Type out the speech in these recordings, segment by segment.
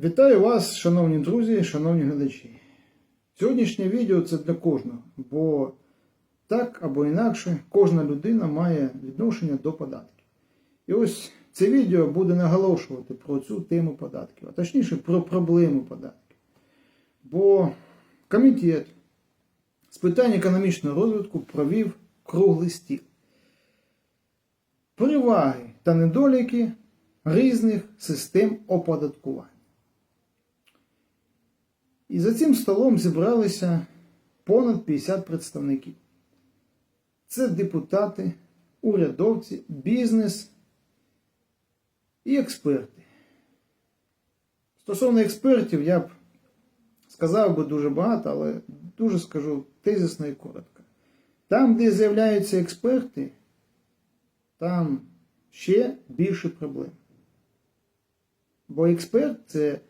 Вітаю вас, шановні друзі, шановні глядачі. Сьогоднішнє відео це для кожного, бо так або інакше кожна людина має відношення до податків. І ось це відео буде наголошувати про цю тему податків, а точніше про проблему податків. Бо комітет з питань економічного розвитку провів круглий стіл. Переваги та недоліки різних систем оподаткування. І за цим столом зібралися понад 50 представників. Це депутати, урядовці, бізнес і експерти. Стосовно експертів, я б сказав би дуже багато, але дуже скажу тезисно і коротко. Там, де з'являються експерти, там ще більше проблем. Бо експерт це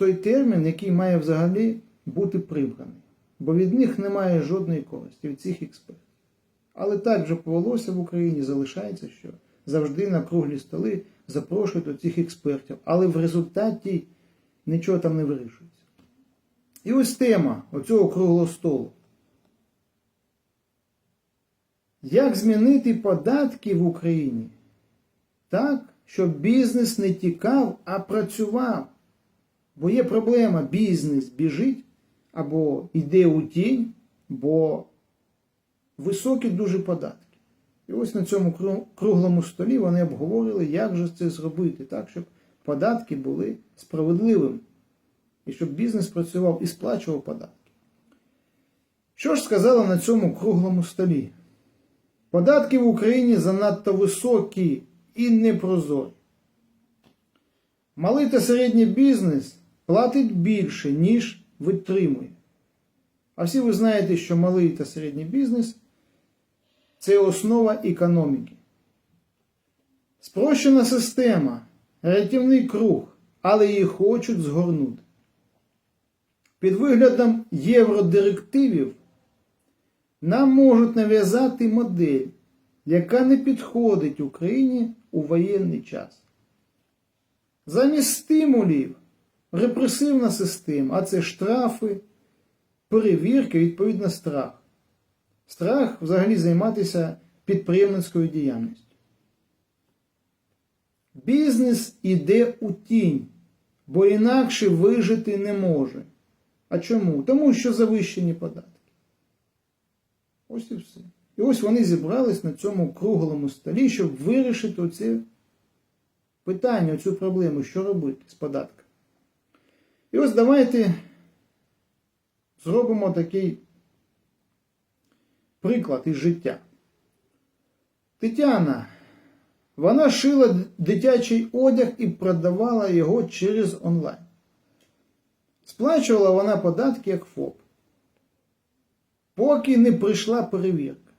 той термін, який має взагалі бути прибраний. Бо від них немає жодної користі, від цих експертів. Але так вже повелося в Україні, залишається, що завжди на круглі столи запрошують оцих експертів, але в результаті нічого там не вирішується. І ось тема оцього круглого столу. Як змінити податки в Україні так, щоб бізнес не тікав, а працював? Бо є проблема, бізнес біжить або йде у тінь, бо високі дуже податки. І ось на цьому круглому столі вони обговорили, як же це зробити так, щоб податки були справедливими. І щоб бізнес працював і сплачував податки. Що ж сказали на цьому круглому столі? Податки в Україні занадто високі і непрозорі. Малий та середній бізнес платить більше, ніж витримує. А всі ви знаєте, що малий та середній бізнес це основа економіки. Спрощена система, рятівний круг, але її хочуть згорнути. Під виглядом євродирективів нам можуть нав'язати модель, яка не підходить Україні у воєнний час. Замість стимулів репресивна система, а це штрафи, перевірки, відповідно, страх. Страх взагалі займатися підприємницькою діяльністю. Бізнес іде у тінь, бо інакше вижити не може. А чому? Тому що завищені податки. Ось і все. І ось вони зібрались на цьому круглому столі, щоб вирішити оце питання, цю проблему, що робити з податками. І ось давайте зробимо такий приклад із життя. Тетяна, вона шила дитячий одяг і продавала його через онлайн. Сплачувала вона податки як ФОП. Поки не прийшла перевірка.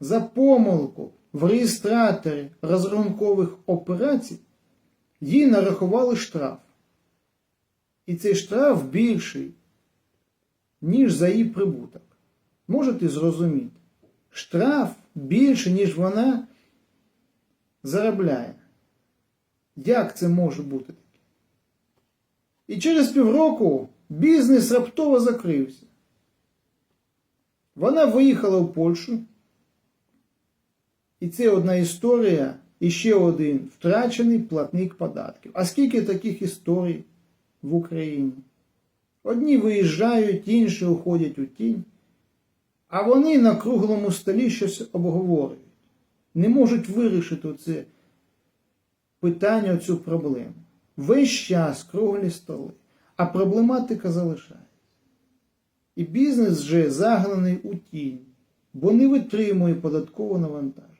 За помилку в реєстраторі розрахункових операцій їй нарахували штраф. І цей штраф більший, ніж за її прибуток. Можете зрозуміти? Штраф більше, ніж вона заробляє. Як це може бути таке? І через півроку бізнес раптово закрився. Вона виїхала в Польщу. І це одна історія і ще один втрачений платник податків. А скільки таких історій в Україні? Одні виїжджають, інші уходять у тінь, а вони на круглому столі щось обговорюють. Не можуть вирішити це питання, цю проблему. Весь час круглі столи, а проблематика залишається. І бізнес вже загнаний у тінь, бо не витримує податкового навантаження.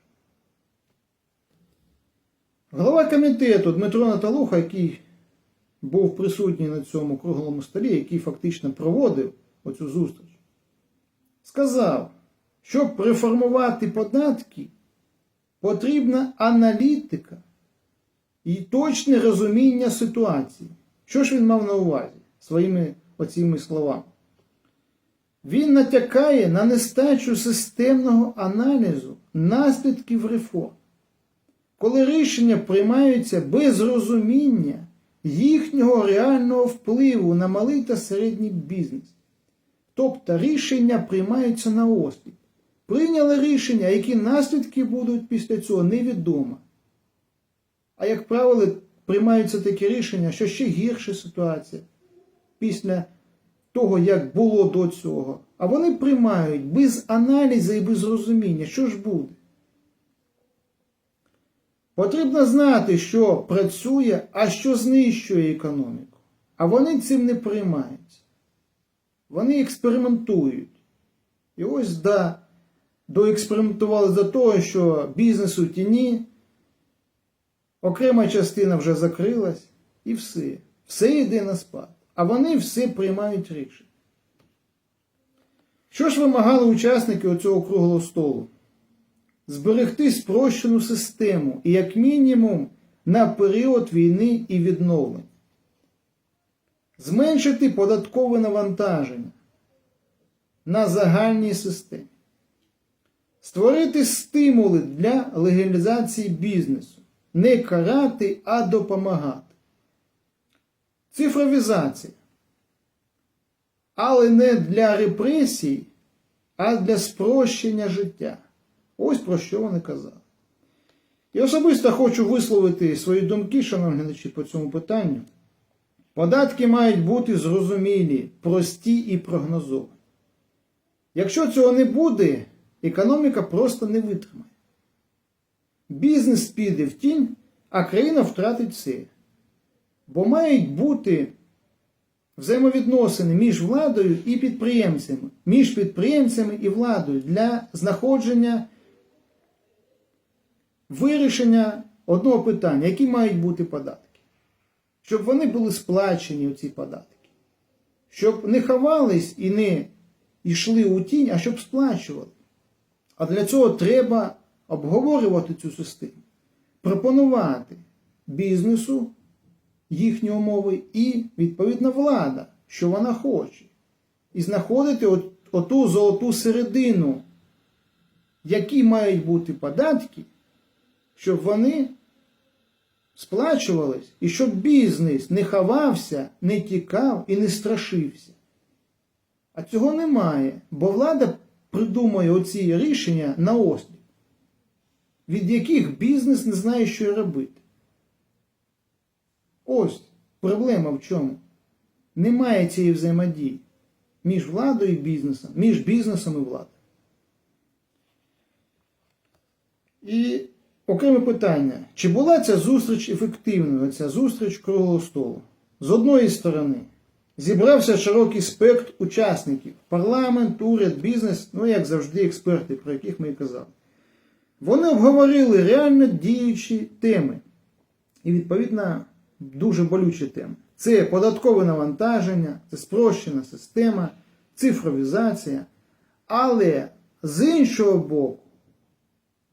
Голова комітету Дмитро Наталуха, який був присутній на цьому круглому столі, який фактично проводив оцю зустріч, сказав, щоб реформувати податки, потрібна аналітика і точне розуміння ситуації. Що ж він мав на увазі своїми оціми словами? Він натякає на нестачу системного аналізу наслідків реформ, коли рішення приймаються без розуміння їхнього реального впливу на малий та середній бізнес. Тобто рішення приймаються на осліп. Прийняли рішення, які наслідки будуть після цього, невідомо. А як правило, приймаються такі рішення, що ще гірша ситуація після того, як було до цього. А вони приймають без аналізу і без розуміння, що ж буде. Потрібно знати, що працює, а що знищує економіку. А вони цим не приймаються. Вони експериментують. І ось да, доекспериментували до того, що бізнес у тіні, окрема частина вже закрилась, і все. Все йде на спад. А вони все приймають рішення. Що ж вимагали учасники оцього круглого столу? Зберегти спрощену систему і, як мінімум, на період війни і відновлення. Зменшити податкове навантаження на загальній системі. Створити стимули для легалізації бізнесу. Не карати, а допомагати. Цифровізація. Але не для репресій, а для спрощення життя. Ось про що вони казали. І особисто хочу висловити свої думки, шановні глядачі, по цьому питанню. Податки мають бути зрозумілі, прості і прогнозовані. Якщо цього не буде, економіка просто не витримає. Бізнес піде в тінь, а країна втратить все. Бо мають бути взаємовідносини між владою і підприємцями, між підприємцями і владою для знаходження вирішення одного питання, які мають бути податки. Щоб вони були сплачені, оці податки. Щоб не ховались і не йшли у тінь, а щоб сплачували. А для цього треба обговорювати цю систему, пропонувати бізнесу їхні умови і, відповідно, влада, що вона хоче. І знаходити от, оту золоту середину, які мають бути податки, щоб вони сплачувались, і щоб бізнес не ховався, не тікав і не страшився. А цього немає, бо влада придумує оці рішення на осліп, від яких бізнес не знає, що й робити. Ось проблема в чому? Немає цієї взаємодії між владою і бізнесом, між бізнесом і владою. І окреме питання: чи була ця зустріч ефективною, ця зустріч круглого столу? З одної сторони, зібрався широкий спектр учасників: парламент, уряд, бізнес, ну як завжди, експерти, про яких ми і казали. Вони обговорили реально діючі теми. І, відповідно, дуже болючі теми. Це податкове навантаження, це спрощена система, цифровізація. Але з іншого боку,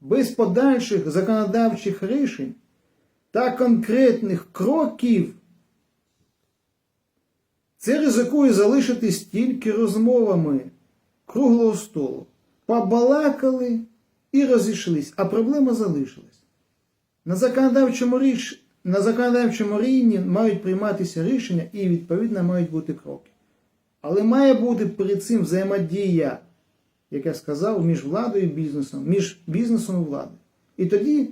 без подальших законодавчих рішень та конкретних кроків це ризикує залишитись тільки розмовами круглого столу. Побалакали і розійшлись, а проблема залишилась. На законодавчому річ, на законодавчому рівні мають прийматися рішення і, відповідно, мають бути кроки. Але має бути перед цим взаємодія, як я сказав, між владою і бізнесом, між бізнесом і владою. І тоді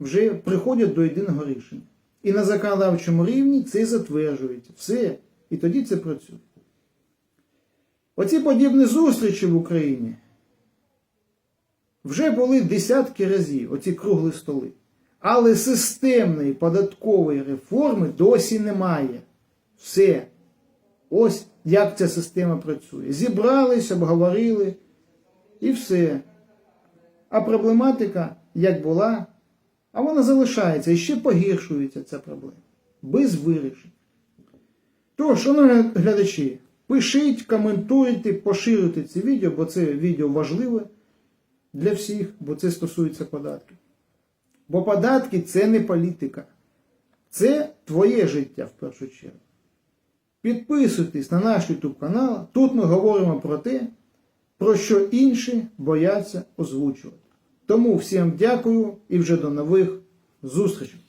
вже приходять до єдиного рішення. І на законодавчому рівні це затверджується. Все. І тоді це працює. Оці подібні зустрічі в Україні вже були десятки разів, оці круглі столи. Але системної податкової реформи досі немає. Все. Ось як ця система працює. Зібрались, обговорили і все. А проблематика як була, а вона залишається і ще погіршується ця проблема. Без вирішень. Тож, шановні глядачі, пишіть, коментуйте, поширюйте це відео, бо це відео важливе для всіх, бо це стосується податків. Бо податки це не політика. Це твоє життя в першу чергу. Підписуйтесь на наш YouTube канал. Тут ми говоримо про те, про що інші бояться озвучувати. Тому всім дякую і вже до нових зустрічей.